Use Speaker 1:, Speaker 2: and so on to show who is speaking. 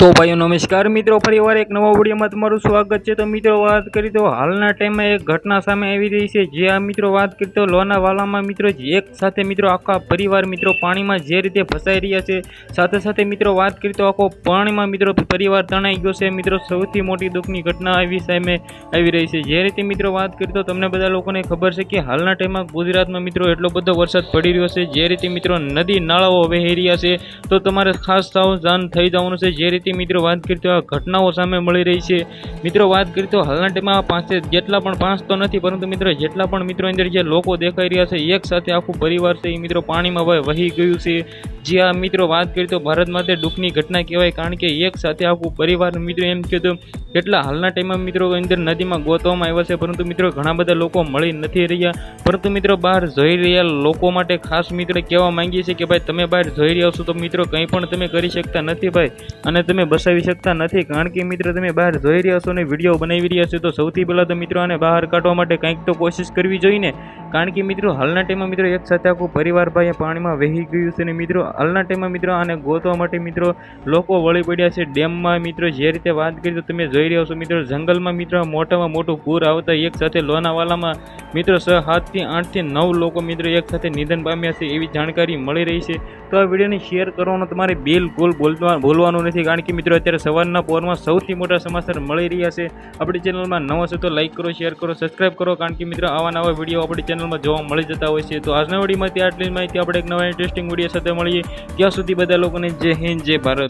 Speaker 1: તો ભાઈઓ નમસ્કાર, મિત્રો, ફરીવાર એક નવા વિડીયોમાં તમારું સ્વાગત છે. તો મિત્રો, વાત કરી તો હાલના ટાઈમમાં એક ઘટના સામે આવી રહી છે. જે આ મિત્રો વાત કરી તો લોનાવાલામાં મિત્રો એક સાથે મિત્રો આખા પરિવાર મિત્રો પાણીમાં જે રીતે ફસાઈ રહ્યા છે, સાથે સાથે મિત્રો વાત કરી તો આખો પાણીમાં મિત્રો પરિવાર તણાઈ ગયો છે. મિત્રો, સૌથી મોટી દુઃખની ઘટના આવી સામે આવી રહી છે. જે રીતે મિત્રો વાત કરી તો તમને બધા લોકોને ખબર છે કે હાલના ટાઈમમાં ગુજરાતમાં મિત્રો એટલો બધો વરસાદ પડી રહ્યો છે. જે રીતે મિત્રો નદી નાળાઓ વહી રહ્યા છે, તો તમારે ખાસ સાવધાન થઈ જવાનું છે. જે રીતે મિત્રો વાત કરી તો આ ઘટનાઓ સામે મળી રહી છે. મિત્રો વાત કરી તો હાલના ટાઈમમાં પાંચે જેટલા પણ પાંચ તો નથી, પરંતુ મિત્રો જેટલા પણ મિત્રો અંદર જે લોકો દેખાઈ રહ્યા છે એક સાથે આખું પરિવાર છે, એ મિત્રો પાણીમાં ભાઈ વહી ગયું છે. જે આ મિત્રો વાત કરી તો ભારત માટે દુઃખની ઘટના કહેવાય, કારણ કે એક સાથે આખું પરિવાર મિત્રો એમ કે તો કેટલા હાલના ટાઈમમાં મિત્રો અંદર નદીમાં ગોતવામાં આવ્યા છે, પરંતુ મિત્રો ઘણા બધા લોકો મળી નથી રહ્યા. પરંતુ મિત્રો બહાર જોઈ રહ્યા લોકો માટે ખાસ મિત્રો કહેવા માંગીએ છીએ કે ભાઈ, તમે બહાર જોઈ રહ્યા છો તો મિત્રો કંઈ પણ તમે કરી શકતા નથી ભાઈ. અને તમે બસાવી શકતા નથી. કારણ કે મિત્રો, તમે બહાર જોઈ રહ્યા છો અને વીડિયો બનાવી રહ્યા છો, તો સૌથી પહેલાં તો મિત્રો આને બહાર કાઢવા માટે કંઈક તો કોશિશ કરવી જોઈએ ને. કારણ કે મિત્રો, હાલના ટાઈમમાં મિત્રો એક સાથે આખું પરિવાર ભાઈ પાણીમાં વહી ગયું છે અને મિત્રો, હાલના ટાઈમમાં મિત્રો આને ગોતવા માટે મિત્રો લોકો વળી પડ્યા છે ડેમમાં. મિત્રો, જે રીતે વાત કરી તો તમે જોઈ રહ્યા છો મિત્રો, જંગલમાં મિત્રો મોટામાં મોટું પૂર આવતા એક સાથે લોનાવાલામાં મિત્રો છ સાતથી આઠથી નવ લોકો મિત્રો એક સાથે નિધન પામ્યા છે એવી જાણકારી મળી રહી છે. તો આ વિડીયોને શેર કરવાનો તમારે બિલકુલ બોલવા બોલવાનું નથી. કારણ કે મિત્રો, અત્યારે સવારના પોરમાં સૌથી મોટા સમાચાર મળી રહ્યા છે. આપણી ચેનલમાં નવો છો તો લાઈક કરો શેર કરો સબસ્ક્રાઇબ કરો, કારણ કે મિત્રો, આવા નવા વીડિયો આપણી ચેનલમાં જોવા મળી જતા હોય છે. તો આજના વિડીયોમાંથી આટલી માહિતી. આપણે એક નવા ઇન્ટરેસ્ટિંગ વીડિયો સાથે મળીએ. ત્યાં સુધી બધા લોકોને જય હિન્દ, જય ભારત.